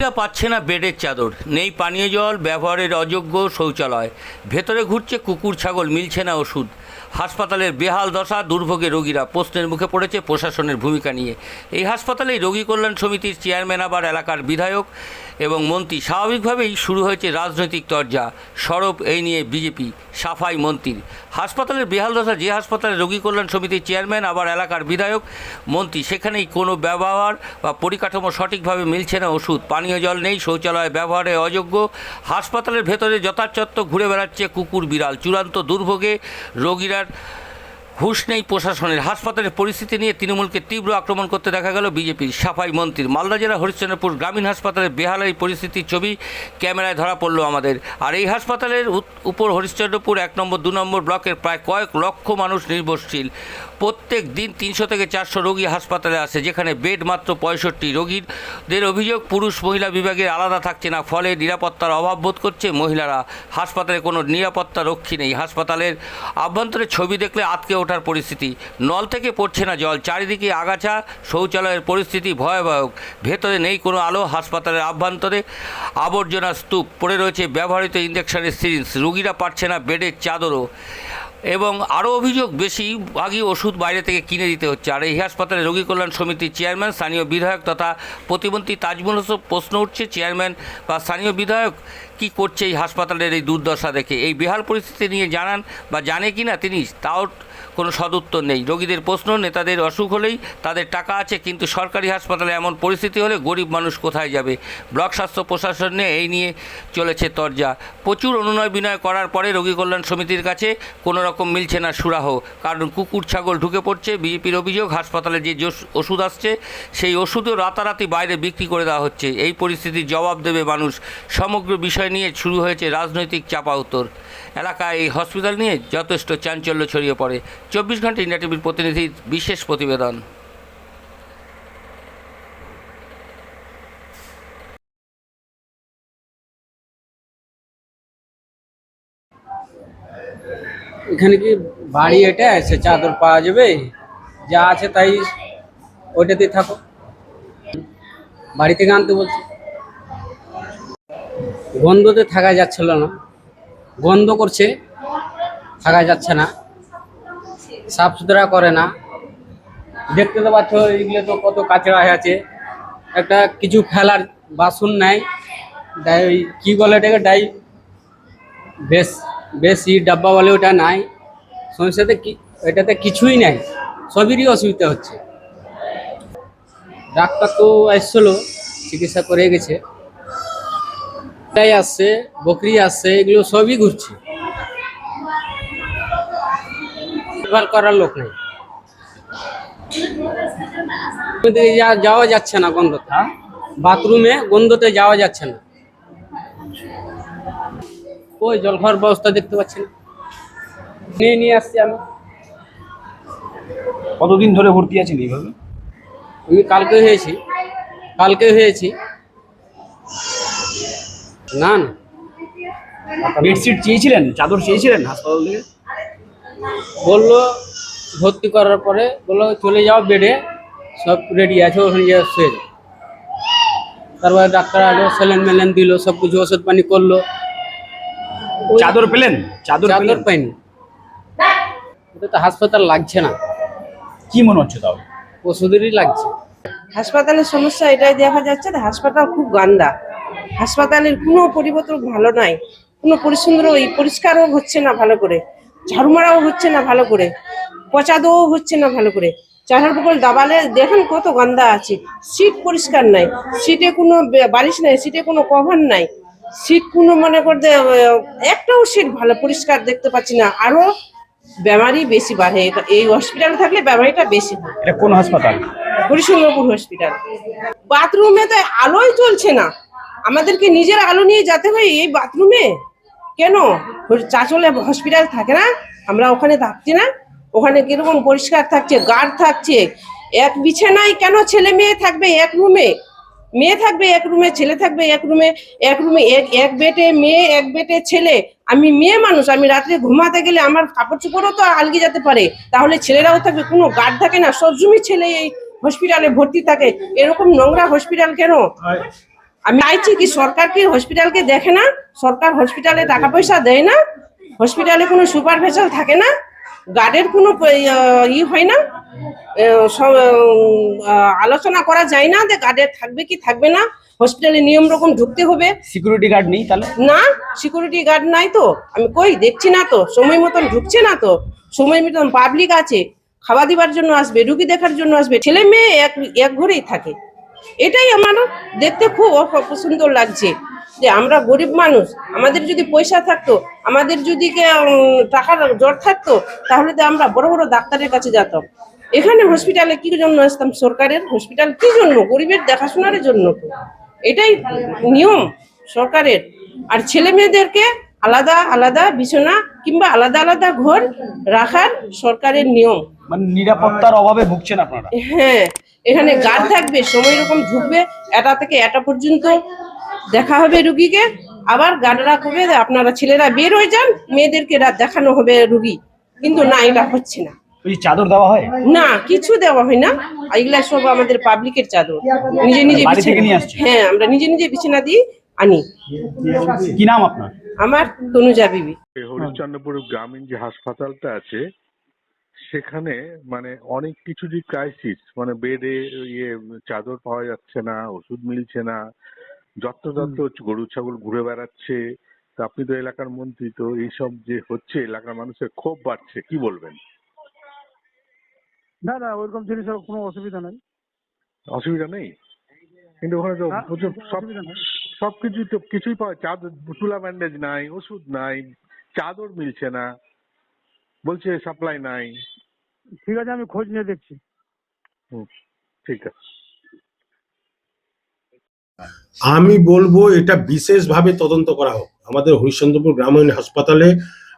রোগীরা পাচ্ছে না বেডের চাদর। নেই পানীয় জল, ব্যবহারের অযোগ্য শৌচালয়। ভেতরে ঘুরছে কুকুর, ছাগল, মিলছে না ওষুধ। হাসপাতালের বেহাল দশা, দুর্ভোগে রোগীরা প্রশ্নের মুখে পড়েছে প্রশাসনের ভূমিকা নিয়ে। এই হাসপাতালেই রোগী কল্যাণ সমিতির চেয়ারম্যান আবার এলাকার বিধায়ক। এবং মন্ত্রী স্বাভাবিকভাবেই শুরু হয়েছে রাজনৈতিক তরজা। সরব এই নিয়ে বিজেপি, সাফাই মন্ত্রীর। হাসপাতালের বেহাল দশা, যে হাসপাতালে রোগী কল্যাণ সমিতির চেয়ারম্যান, আবার এলাকার বিধায়ক, মন্ত্রী, সেখানেই কোনো ব্যবহার বা পরিকাঠামো সঠিকভাবে মিলছে না ওষুধ, পানীয় জল নেই, শৌচালয় ব্যবহারে অযোগ্য। হাসপাতালের ভেতরে যথাযথ ঘুরে বেড়াচ্ছে কুকুর বিড়াল। চূড়ান্ত দুর্ভোগে রোগীরা হুঁশ নেই প্রশাসনের। হাসপাতালের পরিস্থিতি নিয়ে তৃণমূলকে তীব্র আক্রমণ করতে দেখা গেল বিজেপির সাফাই মন্ত্রীর মালদা জেলা হরিশ্চন্দ্রপুর গ্রামীণ হাসপাতালের বেহাল এই পরিস্থিতির ছবি ক্যামেরায় ধরা পড়ল আমাদের। আর এই হাসপাতালের উপর হরিশ্চন্দ্রপুর এক নম্বর, দু নম্বর ব্লকের প্রায় কয়েক লক্ষ মানুষ নির্ভরশীল। প্রত্যেক দিন তিনশো থেকে চারশো রোগী হাসপাতালে আসে, যেখানে বেড মাত্র পঁয়ষট্টি রোগীদের অভিযোগ পুরুষ মহিলা বিভাগের আলাদা থাকছে না, ফলে নিরাপত্তার অভাব বোধ করছে মহিলারা। হাসপাতালে কোনো নিরাপত্তা রক্ষী নেই। হাসপাতালের আভ্যন্তরে ছবি দেখলে আটকে ওঠার পরিস্থিতি। নল থেকে পড়ছে না জল। চারিদিকে আগাছা, শৌচালয়ের পরিস্থিতি ভয়াবহ। ভেতরে নেই কোনো আলো। হাসপাতালের আভ্যন্তরে আবর্জনা স্তূপ পড়ে রয়েছে। ব্যবহৃত ইঞ্জেকশনের সিরিঞ্জ। রুগীরা পাচ্ছে না বেডের চাদরও। এবং আরও অভিযোগ বেশিরভাগই ওষুধ বাইরে থেকে কিনে দিতে হচ্ছে। আর এই হাসপাতালে রোগী কল্যাণ সমিতির চেয়ারম্যান, স্থানীয় বিধায়ক তথা প্রতিমন্ত্রী তাজমুল হোসেন প্রশ্ন উঠছে। চেয়ারম্যান বা স্থানীয় বিধায়ক কি করছে এই হাসপাতালের এই দুর্দশা দেখে? এই বেহাল পরিস্থিতি নিয়ে জানান বা জানে কি না তিনি, তাও কোনো সদুত্তর নেই। রোগীদের প্রশ্ন, নেতাদের অসুখ হলেই তাদের টাকা আছে, কিন্তু সরকারি হাসপাতালে এমন পরিস্থিতি হলে গরিব মানুষ কোথায় যাবে? ব্লক স্বাস্থ্য প্রশাসন এই নিয়ে চলেছে তরজা। প্রচুর অনুনয় বিনয় করার পরে রোগী কল্যাণ সমিতির কাছে কোনো রকম মিলছে না সুরাহ। কারণ কুকুর, ছাগল ঢুকে পড়ছে বিজেপির অভিযোগ, হাসপাতালে যে ওষুধ আসছে, সেই ওষুধও রাতারাতি বাইরে বিক্রি করে দেওয়া হচ্ছে। এই পরিস্থিতির জবাব দেবে মানুষ। সমগ্র বিষয় নিয়ে শুরু হয়েছে রাজনৈতিক চাপা উত্তর। এলাকায় এই হসপিটাল নিয়ে যথেষ্ট চাঞ্চল্য ছড়িয়ে পড়ে। চব্বিশ ঘণ্টা ইন্ডিয়া টিভির প্রতিনিধির বিশেষ প্রতিবেদন। এখানে কি বাড়ি এটা? সে চাদর পাওয়া যাবে? যা আছে তাই ওইটাতে থাকো। বাড়ি থেকে আনতে বলছি। গন্ধতে থাকা যাচ্ছিল না। গন্ধ করছে, থাকা যাচ্ছে না। সাফ সুতরা করে না। দেখতে তো পাচ্ছ, এগুলো তো কত কাঁচড়া আছে। একটা কিছু ফেলার বাসন নাই। ডাই, ওই কি বলে এটাকে, ডাই? বেশ, বেশি ডাব্বা বলে ওটা নাই। সমস্যাতে কি, এটাতে কিছুই নাই। সবেরই অসুবিধা হচ্ছে। ডাক্তার তো এসছিল, চিকিৎসা করে গেছে। এটাই আসছে বকরি আসছে এগুলো সবই ঘুরছে। দেখভাল করার লোক নেই। যাওয়া যাচ্ছে না গন্ধতে বাথরুমে গন্ধতে যাওয়া যাচ্ছে না। ওই জল খাওয়ার ব্যবস্থা দেখতে পাচ্ছি না নিয়ে নিয়ে আসছি আমি। কতদিন ধরে ভর্তি আছেন এইভাবে? আমি কালকে হয়েছি। কালকে হয়েছি। না না। বেডশিট চেয়েছিলেন চাদর চেয়েছিলেন হাসপাতাল থেকে? বলল ভর্তি করার পরে বলল চলে যাও বেডে সব রেডি আছে ওখানে গিয়ে শুয়ে যাও। তারপরে ডাক্তার আলো স্যালেন ম্যালেন দিল সব কিছু ওষুধ পানি করল। চাদর পেলেন? চাদর চাদর পেলেন? পাইনি। এটা তো হাসপাতাল লাগছে না। কি মনে হচ্ছে তাও? ওষুধেরই লাগছে। হাসপাতালের সমস্যা এটাই দেখা যাচ্ছে যে হাসপাতাল খুব গান্দা। হাসপাতালের কোনো পরিবর্তন ভালো নাই কোনো পরিচ্ছন্ন ওই পরিষ্কারও হচ্ছে না ভালো করে। ঝাড়ু মারাও হচ্ছে না ভালো করে। পচা দেওয়াও হচ্ছে না ভালো করে। চাহার বকল দাবালে দেখেন কত গন্ধা আছে। সিট পরিষ্কার নাই। সিটে কোনো বালিশ নাই সিটে কোনো কভার নাই। সিট কোনো মনে করতে একটাও সিট ভালো পরিষ্কার দেখতে পাচ্ছি না। আরও বেমারি বেশি বাড়ে। এই হসপিটালে থাকলে বেমারিটা বেশি হয়। এটা কোন হাসপাতাল? হরিশঙ্করপুর হসপিটাল। বাথরুমে তো আলোই চলছে না। আমাদেরকে নিজের আলো নিয়ে যেতে হয় এই বাথরুমে কেন? চাচলে হসপিটাল থাকে না, আমরা ওখানে থাকছি না। ওখানে কীরকম পরিষ্কার থাকছে গার্ড থাকছে। এক বিছানায় কেন ছেলে মেয়ে থাকবে এক রুমে মেয়ে থাকবে এক রুমে ছেলে থাকবে এক রুমে এক রুমে এক এক বেটে মেয়ে, এক বেটে ছেলে। আমি মেয়ে মানুষ, আমি রাত্রে ঘুমাতে গেলে আমার কাপড় চোপড়ও তো আলগে যেতে পারে। তাহলে ছেলেরাও থাকবে, কোনো গার্ড থাকে না। সবসময় ছেলে এই হসপিটালে ভর্তি থাকে। এরকম নোংরা হসপিটাল কেন? আমি চাইছি কি সরকারকে হসপিটালকে দেখে না? সরকার হসপিটালে টাকা পয়সা দেয় না? হসপিটালে কোনো সুপারভাইজার থাকে না? গার্ডের কোনো প- ই হয় না? আলোচনা করা যায় না যে গার্ডের থাকবে কি থাকবে না? হসপিটালে নিয়ম রকম ঢুকতে হবে। সিকিউরিটি গার্ড নেই তাহলে? না সিকিউরিটি গার্ড নাই তো। আমি কই দেখছি না তো সময় মতন ঢুকছে না তো। সময় মতন পাবলিক আছে। খাওয়া দিবার জন্য আসবে রুগী দেখার জন্য আসবে। ছেলে মেয়ে এক এক ঘরেই থাকে। এটাই আমার দেখতে খুব সুন্দর লাগছে যে আমরা গরিব মানুষ আমাদের যদি পয়সা থাকতো আমাদের যদি টাকার জট থাকতো তাহলে তো আমরা বড় বড় ডাক্তারের কাছে যেতাম। এখানে হসপিটালে কি জন্য আসতাম? সরকারের হসপিটাল কি জন্য? গরিবের দেখাশোনার জন্য। তো এটাই নিয়ম সরকারের। আর ছেলে মেয়েদেরকে আলাদা আলাদা বিছানা কিংবা আলাদা আলাদা ঘর রাখার সরকারের নিয়ম। মানে নিরাপত্তার অভাবে ভুগছেন আপনারা? হ্যাঁ এখানে গার্ড থাকবে সময় রকম ঢুকবে এটা থেকে এটা পর্যন্ত দেখা হবে রুগীকে। আবার গার্ডরা কবে আপনারা ছেলেরা বের হয়ে যান মেয়েদেরকে রাত দেখানো হবে রুগী। কিন্তু না এটা হচ্ছে না। চাদর দেওয়া হয়? না কিছু দেওয়া হয় না। এগুলা সব আমাদের পাবলিকের চাদর। নিজে নিজে বিছানা- নিয়ে হ্যাঁ আমরা নিজে নিজে বিছানা দিয়ে আনি। কি নাম আপনার? আমার তনুজা বিবি। হরিশ্চন্দ্রপুর গ্রামীণ যে হাসপাতালটা আছে সেখানে মানে অনেক কিছুরই ক্রাইসিস মানে বেডে ইয়ে চাদর পাওয়া যাচ্ছে না ওষুধ মিলছে না যত্রতত্র গরু ছাগল ঘুরে বেড়াচ্ছে। তা আপনি তো এলাকার মন্ত্রী তো এইসব যে হচ্ছে এলাকার মানুষের ক্ষোভ বাড়ছে কি বলবেন? না না ওইরকম জিনিসের কোনো অসুবিধা নাই। অসুবিধা নেই? কিন্তু ওখানে তো প্রচুর সব। সবকিছুই তো কিছুই পাওয়া চাদর তুলা ব্যান্ডেজ নাই ওষুধ নাই চাদর মিলছে না বলছে সাপ্লাই নাই। ঠিক আছে আমি খোঁজ নিয়ে দেখছি। ঠিক আছে। আমি বলব এটা বিশেষভাবে তদন্ত করা হোক। আমাদের হরিশ্চন্দ্রপুর গ্রামীণ হাসপাতালে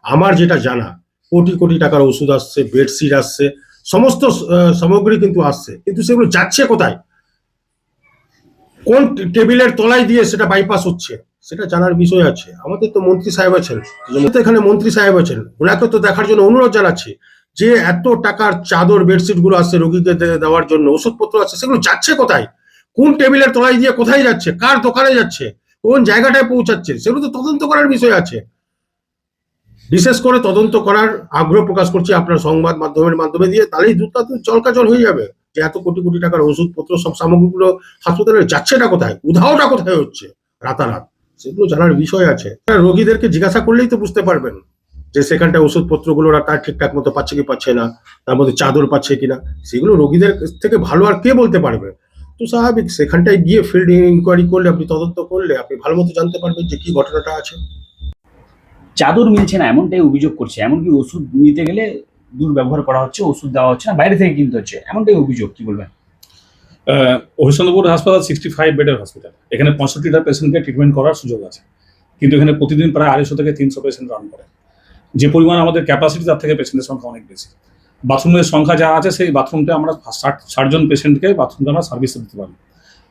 আমার যেটা জানা কোটি কোটি টাকার ওষুধ আসছে বেডশিট আসছে সমস্ত আহ, সামগ্রী কিন্তু আসছে। কিন্তু সেগুলো যাচ্ছে কোথায়? কোন টেবিলের তলায় দিয়ে সেটা বাইপাস হচ্ছে সেটা জানার বিষয় আছে। আমাদের তো মন্ত্রী সাহেব আছেন। তো এখানে মন্ত্রী সাহেব আছেন। ওনাকে তো দেখার জন্য অনুরোধ জানাচ্ছি। যে এত টাকার চাদর, বেডশিটগুলো আসছে রোগীকে দেওয়ার জন্য, ওষুধপত্র আছে সেগুলো যাচ্ছে কোথায়? কোন টেবিলের তলায় দিয়ে কোথায় যাচ্ছে? কার দোকানে যাচ্ছে? কোন জায়গাটায় পৌঁছাচ্ছে? সেগুলো তো তদন্ত করার বিষয় আছে। বিশেষ করে তদন্ত করার আগ্রহ প্রকাশ করছি আপনার সংবাদ মাধ্যমের মাধ্যমে দিয়ে, তাহলেই দুধটা তো জলকাজল হয়ে যাবে যে এত কোটি কোটি টাকার ওষুধপত্র, সব সামগ্রীগুলো হাসপাতালে যাচ্ছেটা কোথায়? উধাওটা কোথায় হচ্ছে? রাতারাত। সেগুলো জানার বিষয় আছে। রোগীদেরকে জিজ্ঞাসা করলেই তো বুঝতে পারবেন। যে সেখানটায় ওষুধপত্রগুলো ওরা তার ঠিকঠাক মতো পাচ্ছে কি পাচ্ছে না তার মধ্যে চাদর পাচ্ছে কিনা সেগুলো রোগীদের থেকে ভালো আর কে বলতে পারবে? তো স্বাভাবিক সেখানটায় গিয়ে ফিল্ড ইনকোয়ারি করলে আপনি তদন্ত করলে আপনি ভালো মতো জানতে পারবেন যে কি ঘটনাটা আছে। চাদর মিলছে না এমনটাই অভিযোগ করছে। এমনকি ওষুধ নিতে গেলে দুর্ব্যবহার করা হচ্ছে ওষুধ দেওয়া হচ্ছে না বাইরে থেকে কিনতে হচ্ছে। এমনটাই অভিযোগ কি বলবেন? আহ, হরিশ্চন্দ্রপুর হাসপাতাল সিক্সটি ফাইভ বেডের হসপিটাল এখানে পঁয়ষট্টিটা পেশেন্টকে ট্রিটমেন্ট করার সুযোগ আছে। কিন্তু এখানে প্রতিদিন প্রায় আড়াইশো থেকে তিনশো পেশেন্ট রান করে। যে পরিমাণ আমাদের ক্যাপাসিটি তার থেকে পেশেন্টের সংখ্যা অনেক বেশি। বাথরুমের সংখ্যা যা আছে সেই বাথরুমটা আমরা ষাট ষাটজন পেশেন্টকে বাথরুমটা আমরা সার্ভিস দিতে পারি।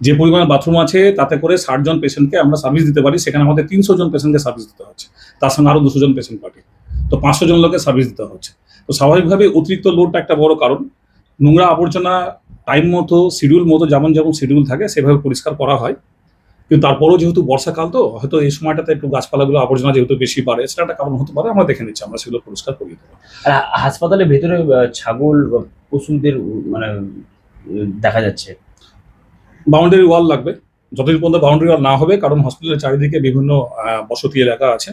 যে পরিমাণ বাথরুম আছে তাতে করে ষাটজন পেশেন্টকে আমরা সার্ভিস দিতে পারি, সেখানে আমাদের তিনশো জন পেশেন্টকে সার্ভিস দিতে হচ্ছে। তার সঙ্গে আরও দুশো জন পেশেন্ট পার্টি তো পাঁচশো জন লোকের সার্ভিস দিতে হচ্ছে। তো স্বাভাবিকভাবে অতিরিক্ত লোডটা একটা বড় কারণ। নোংরা আবর্জনা টাইম মতো শিডিউল মতো যেমন যেমন শিডিউল থাকে, সেভাবে পরিষ্কার করা হয়। কিন্তু তারপরেও যেহেতু বর্ষাকাল তো হয়তো এই সময়টাতে একটু গাছপালাগুলো আবর্জনা যেহেতু বেশি বাড়ে সেটা একটা কারণ হতে পারে আমরা দেখে নিচ্ছি আমরা সেগুলো পরিষ্কার করিয়ে দেবো। আর হাসপাতালের ভেতরে ছাগল পশুদের মানে দেখা যাচ্ছে। বাউন্ডারি ওয়াল লাগবে যতদিন পর্যন্ত বাউন্ডারি ওয়াল না হবে কারণ হসপিটালের চারিদিকে বিভিন্ন বসতি এলাকা আছে।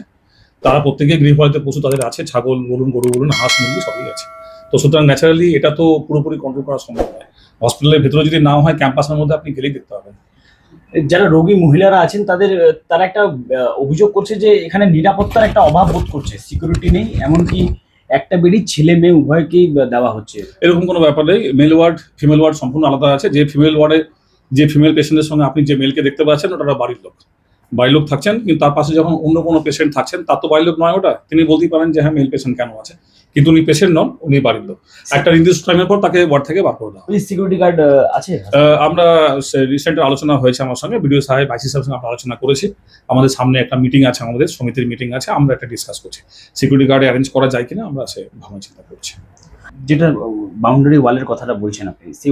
তারা প্রত্যেকে গৃহপালিত পশু তাদের আছে ছাগল বলুন গরু বলুন হাঁস মুরগি সবই আছে। তো সুতরাং ন্যাচারালি এটা তো পুরোপুরি কন্ট্রোল করা সম্ভব নয়। হসপিটালের ভেতরে যদি না হয় ক্যাম্পাসের মধ্যে আপনি গেলেই দেখতে পাবেন। যারা রোগী মহিলারা আছেন, তাদের তারা একটা অভিযোগ করছে যে এখানে নিরাপত্তার একটা অভাব বোধ করছে। সিকিউরিটি নেই, এমনকি একটা বেডি ছেলে মেয়ে উভয়কেই দেওয়া হচ্ছে। এরকম কোনো ব্যাপার নেই। মেল ওয়ার্ড ফিমেল ওয়ার্ড সম্পূর্ণ আলাদা আছে। যে ফিমেল ওয়ার্ডে যে ফিমেল পেশেন্টের সঙ্গে আপনি যে মেলকে দেখতে পাচ্ছেন, ওটা বাড়ির লোক। বাড়ির লোক থাকছেন কিন্তু তার পাশে যখন অন্য কোনো পেশেন্ট থাকছেন তার তো বাড়ির লোক নয় ওটা। তিনি বলতেই পারেন যে হ্যাঁ মেল পেশেন্ট কেন আছে? কিন্তু উনি পেশেন্ট নন উনি বাড়ির লোক। একটা নির্দিষ্ট টাইমের পর তাকে ওয়ার্ড থেকে বার করে দেওয়া। সিকিউরিটি গার্ড আছে? আমরা রিসেন্ট আলোচনা হয়েছে আমার সঙ্গে। বিডিও সাহেব আইসি সাহেবের সঙ্গে আমরা আলোচনা করেছি। আমাদের সামনে একটা মিটিং আছে আমাদের সমিতির মিটিং আছে আমরা একটা ডিসকাস করছি। সিকিউরিটি গার্ড অ্যারেঞ্জ করা যায় কিনা আমরা সে ভাবনা চিন্তা করছি। যেটা বাউন্ডারি ওয়ালের কথাটা বলছেন আপনি সেই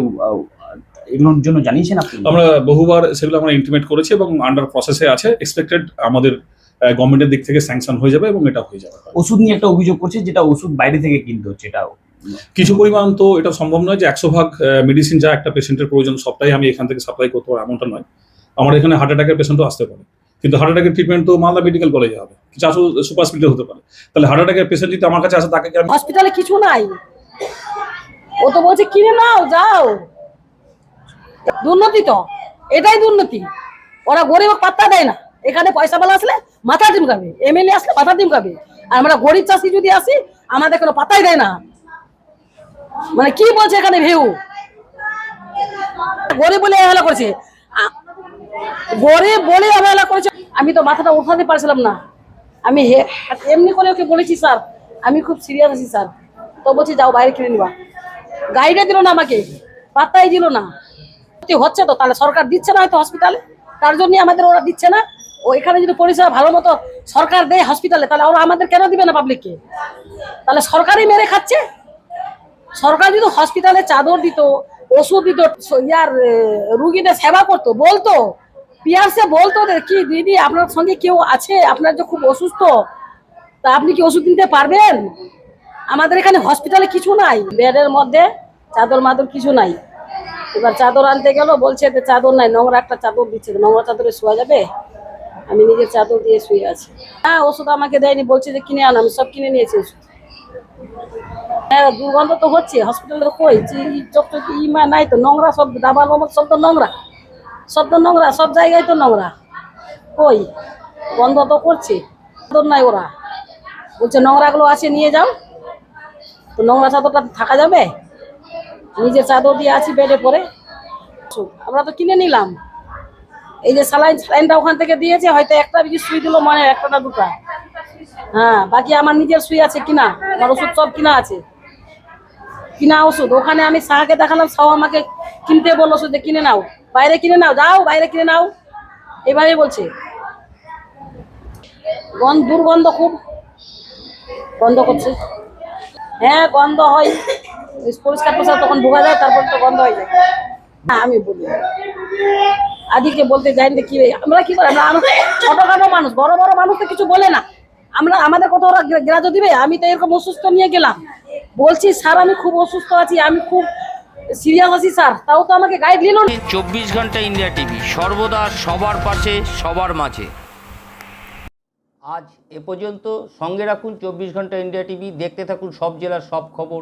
এগুলোর জন্য জানিয়েছেন আপনি? আমরা বহুবার সেগুলো আমরা ইন্টিমেট করেছি এবং আন্ডার প্রসেসে আছে এক্সপেক্টেড আমাদের গভর্নমেন্টের দিক থেকে স্যাংশন হয়ে যাবে এবং এটা হয়ে যাবে। ওষুধ নিয়ে একটা অভিযোগ করছে যেটা ওষুধ বাইরে থেকে কিনতে হচ্ছে এটাও। কিছু পরিমাণ তো এটা সম্ভব নয় যে একশো ভাগ মেডিসিন যা একটা পেশেন্টের প্রয়োজন সবটাই আমি এখান থেকে সাপ্লাই করতে পারব এমনটা নয়। আমার এখানে হার্ট অ্যাটাকের পেশেন্টও আসতে পারে। কিন্তু হার্ট অ্যাটাকের ট্রিটমেন্ট তো মালদা মেডিকেল কলেজে হবে। কিছু আসলে সুপার স্পিডে হতে পারে। তাহলে হার্ট অ্যাটাকের পেশেন্ট যদি আমার কাছে আসে তাকে কি হসপিটালে কিছু নাই। ও তো বলছে কিনে নাও যাও। দুর্নীতি তো, এটাই দুর্নীতি। ওরা গরিব পাত্তা দেয় না। এখানে পয়সা বলা আসলে মাথা ডিমকাবে এমএলএ আসলে মাথা ডিমকাবে আর আমরা গরিব চাষি যদি আসি, আমাদের কোনো পাত্তাই দেয় না। মানে কি বলছে এখানে ভিউ? গরিব বলে অবহেলা করেছে। গরিব বলে অবহেলা করেছে। আমি তো মাথাটা উঠাতে পারছিলাম না। আমি এমনি করে ওকে বলেছি, স্যার। আমি খুব সিরিয়াস আছি, স্যার। তো বলছি, যাও, বাইরে কিনে নিবা। গাইডে দিল না আমাকে। পাত্তাই দিল না। হচ্ছে তো, তাহলে সরকার দিচ্ছে না হয়তো হসপিটালে তার জন্য আমাদের ওরা দিচ্ছে না। ও এখানে যদি পরিষেবা ভালো মতো সরকার দেয় হসপিটালে তাহলে ওরা আমাদের কেন দিবে না পাবলিককে তাহলে সরকারই মেরে খাচ্ছে। সরকার যদি হসপিটালে চাদর দিত, ওষুধ দিত ইয়ার রুগীদের সেবা করতো, বলতো, পিয়ারসে বলতো কি দিদি, আপনার সঙ্গে কেউ আছে? আপনার যে খুব অসুস্থ, তা আপনি কি ওষুধ দিতে পারবেন? আমাদের এখানে হসপিটালে কিছু নাই। বেডের মধ্যে চাদর মাদর কিছু নাই। এবার চাদর আনতে গেল, বলছে যে চাদর নাই, নোংরা একটা চাদর দিচ্ছে, নোংরা চাদরে শোয়া যাবে? আমি নিজের চাদর দিয়ে শুয়ে আছি। হ্যাঁ ওষুধ আমাকে দেয়নি, বলছে যে কিনে আন, আমি সব কিনে নিয়েছি হ্যাঁ দুর্গন্ধ তো হচ্ছে হসপিটালে কই? চকচকি ইমা নাই তো, নোংরা সব দাবা নমক সব তো নোংরা। সব তো নোংরা, সব জায়গায় তো নোংরা। কই? বন্ধ তো করছে, চাদর নাই ওরা। বলছে, নোংরাগুলো আছে, নিয়ে যাও। তো নোংরা চাদরটা থাকা যাবে? নিজের চাদর দিয়ে আছি বেডে পরে। আমরা তো কিনে নিলাম। এই যে স্যালাইন স্যালাইনটা ওখান থেকে দিয়েছে, হয়তো একটা বেশি সুই দিল মানে একটা না দুটা। হ্যাঁ বাকি আমার নিজের সুই আছে কিনা, আমার ওষুধ সব কিনা আছে। কিনা ওষুধ, ওখানে আমি শাহকে দেখালাম শাহ আমাকে কিনতে বলল, ওষুধ কিনে নাও, বাইরে কিনে নাও, যাও, বাইরে কিনে নাও। এভাবে বলছে। গন্ধ, দুর্গন্ধ খুব। গন্ধ করছে। হ্যাঁ গন্ধ হয়। পরিষ্কার পরিষ্কার তখন বোঝা যায় তারপর তো গন্ধ হয়ে যায়। হ্যাঁ আমি বলি। আদিকে বলতে যাই না কি আমরা কি করে আমরা ছোটখাটো মানুষ বড় বড় মানুষ তো কিছু বলে না। আমরা আমাদের কথা ওরা গ্রা- গ্রাহ্য দিবে আমি তো এরকম অসুস্থ নিয়ে গেলাম। বলছি স্যার আমি খুব অসুস্থ আছি আমি খুব সিরিয়াস আছি স্যার। তাও তো আমাকে গাইড নিল না। চব্বিশ ঘণ্টা ইন্ডিয়া টিভি সর্বদা সবার পাশে সবার মাঝে। আজ এ পর্যন্ত সঙ্গে রাখুন চব্বিশ ঘণ্টা ইন্ডিয়া টিভি দেখতে থাকুন সব জেলার সব খবর।